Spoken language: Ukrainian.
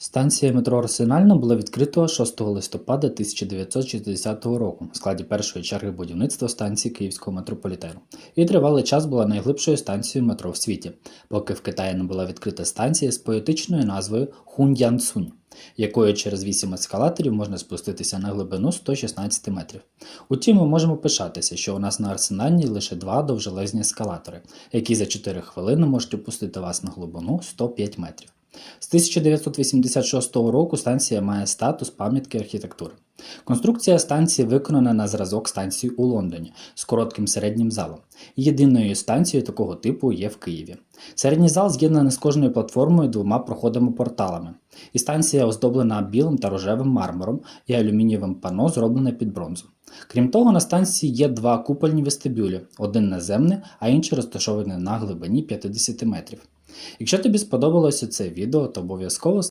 Станція метро Арсенальна була відкрита 6 листопада 1960 року в складі першої черги будівництва станції Київського метрополітену і тривалий час була найглибшою станцією метро в світі, поки в Китаї не була відкрита станція з поетичною назвою Хун'янцунь, якою через 8 ескалаторів можна спуститися на глибину 116 метрів. Утім, ми можемо пишатися, що у нас на Арсенальній лише два довжелезні ескалатори, які за 4 хвилини можуть опустити вас на глибину 105 метрів. З 1986 року станція має статус пам'ятки архітектури. Конструкція станції виконана на зразок станції у Лондоні з коротким середнім залом. Єдиною станцією такого типу є в Києві. Середній зал з'єднаний з кожною платформою двома проходами-порталами. І станція оздоблена білим та рожевим мармуром і алюмінієвим пано, зроблене під бронзу. Крім того, на станції є два купольні вестибюлі: один наземний, а інший розташований на глибині 50 метрів. Якщо тобі сподобалося це відео, то обов'язково